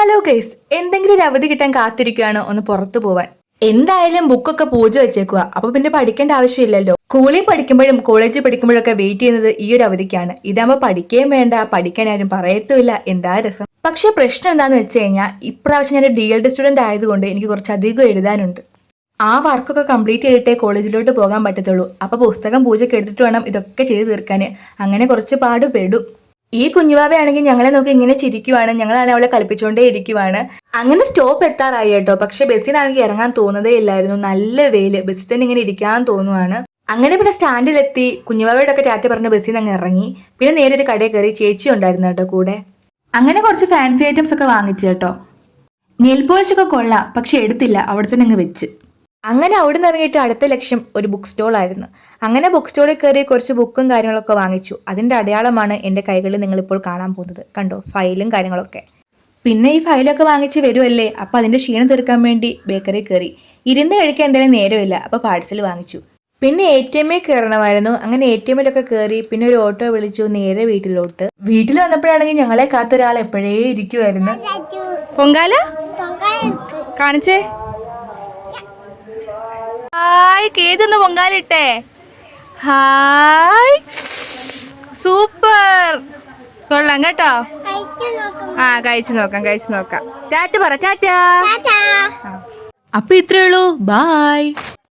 Hello guys എന്തെങ്കിലും ഒരു അവധി കിട്ടാൻ കാത്തിരിക്കുകയാണോ ഒന്ന് പുറത്തു പോവാൻ. എന്തായാലും ബുക്കൊക്കെ പൂജ വെച്ചേക്കുക അപ്പൊ പിന്നെ പഠിക്കേണ്ട ആവശ്യമില്ലല്ലോ. സ്കൂളിൽ പഠിക്കുമ്പോഴും കോളേജിൽ പഠിക്കുമ്പോഴൊക്കെ വെയിറ്റ് ചെയ്യുന്നത് ഈ ഒരു അവധിക്കാണ്. ഇതാകുമ്പോൾ പഠിക്കുകയും വേണ്ട. പഠിക്കാൻ ആരും പറയത്തുമില്ല. എന്താ രസം? പക്ഷേ പ്രശ്നം എന്താന്ന് വെച്ച് കഴിഞ്ഞാൽ ഇപ്രാവശ്യം ഞാൻ ഡി എൽ ഡി സ്റ്റുഡന്റ് ആയതുകൊണ്ട് എനിക്ക് കുറച്ചധികം എഴുതാനുണ്ട്. ആ വർക്കൊക്കെ കംപ്ലീറ്റ് ചെയ്തിട്ടേ കോളേജിലോട്ട് പോകാൻ പറ്റത്തുള്ളൂ. അപ്പൊ പുസ്തകം പൂജയ്ക്ക് എടുത്തിട്ട് വേണം ഇതൊക്കെ ചെയ്ത് തീർക്കാൻ അങ്ങനെ കുറച്ച് പാടുപെടും. ഈ കുഞ്ഞുവാവയാണെങ്കിൽ ഞങ്ങളെ നോക്കി ഇങ്ങനെ ചിരിക്കുവാണ്. ഞങ്ങളാണ് അവളെ കളിപ്പിച്ചുകൊണ്ടേ ഇരിക്കുവാണ്. അങ്ങനെ സ്റ്റോപ്പ് എത്താറായി കേട്ടോ. പക്ഷെ ബസ്സിനാണെങ്കിൽ ഇറങ്ങാൻ തോന്നുന്നതേ ഇല്ലായിരുന്നു. നല്ല വെയിൽ. ബസ്സിൽ തന്നെ ഇങ്ങനെ ഇരിക്കാൻ തോന്നുവാണ്. അങ്ങനെ പിന്നെ സ്റ്റാൻഡിലെത്തി. കുഞ്ഞുവാവയുടെ ഒക്കെ ടാറ്റ പറഞ്ഞ ബസ്സിൽ നിന്ന് ഇറങ്ങി. പിന്നെ നേരെ ഒരു കടയിൽ കയറി ചേച്ചി ഉണ്ടായിരുന്നു കേട്ടോ കൂടെ. അങ്ങനെ കുറച്ച് ഫാൻസി ഐറ്റംസ് ഒക്കെ വാങ്ങിച്ചു കേട്ടോ. ഒക്കെ കൊള്ളാം. പക്ഷെ എടുത്തില്ല. അവിടെ തന്നെ അങ്ങ് വെച്ച്. അങ്ങനെ അവിടെ നിന്ന് ഇറങ്ങിയിട്ട് അടുത്ത ലക്ഷ്യം ഒരു ബുക്ക് സ്റ്റോൾ ആയിരുന്നു. അങ്ങനെ ബുക്ക് സ്റ്റോളിൽ കയറി കുറച്ച് ബുക്കും കാര്യങ്ങളൊക്കെ വാങ്ങിച്ചു. അതിന്റെ അടയാളമാണ് എന്റെ കൈകളിൽ നിങ്ങളിപ്പോൾ കാണാൻ പോകുന്നത്. കണ്ടോ? ഫയലും കാര്യങ്ങളൊക്കെ. പിന്നെ ഈ ഫയലൊക്കെ വാങ്ങിച്ച് വരുമല്ലേ അപ്പം അതിന്റെ ക്ഷീണം തീർക്കാൻ വേണ്ടി ബേക്കറി കയറി. ഇരുന്ന് കഴിക്കാൻ എന്തായാലും നേരമില്ല. അപ്പോൾ പാഴ്സൽ വാങ്ങിച്ചു. പിന്നെ എ ടി എമ്മിൽ കയറണമായിരുന്നു. അങ്ങനെ എ ടി എമ്മിലൊക്കെ കയറി പിന്നെ ഒരു ഓട്ടോ വിളിച്ചു നേരെ വീട്ടിലോട്ട്. വീട്ടിൽ വന്നപ്പോഴാണെങ്കിൽ ഞങ്ങളെ കാത്തൊരാൾ എപ്പോഴേ ഇരിക്കുമായിരുന്നു പൊങ്കാല? കാണിച്ചേ. ഹായ് കേതൊന്ന് പൊങ്കാലിട്ടെ. ഹായ്. സൂപ്പർ. കൊള്ളാം കേട്ടോ. ആ കഴിച്ചു നോക്കാം കഴിച്ചു നോക്കാം. ടാറ്റ പറ ടാറ്റ അപ്പൊ ഇത്രേ ഉള്ളൂ. ബായ്.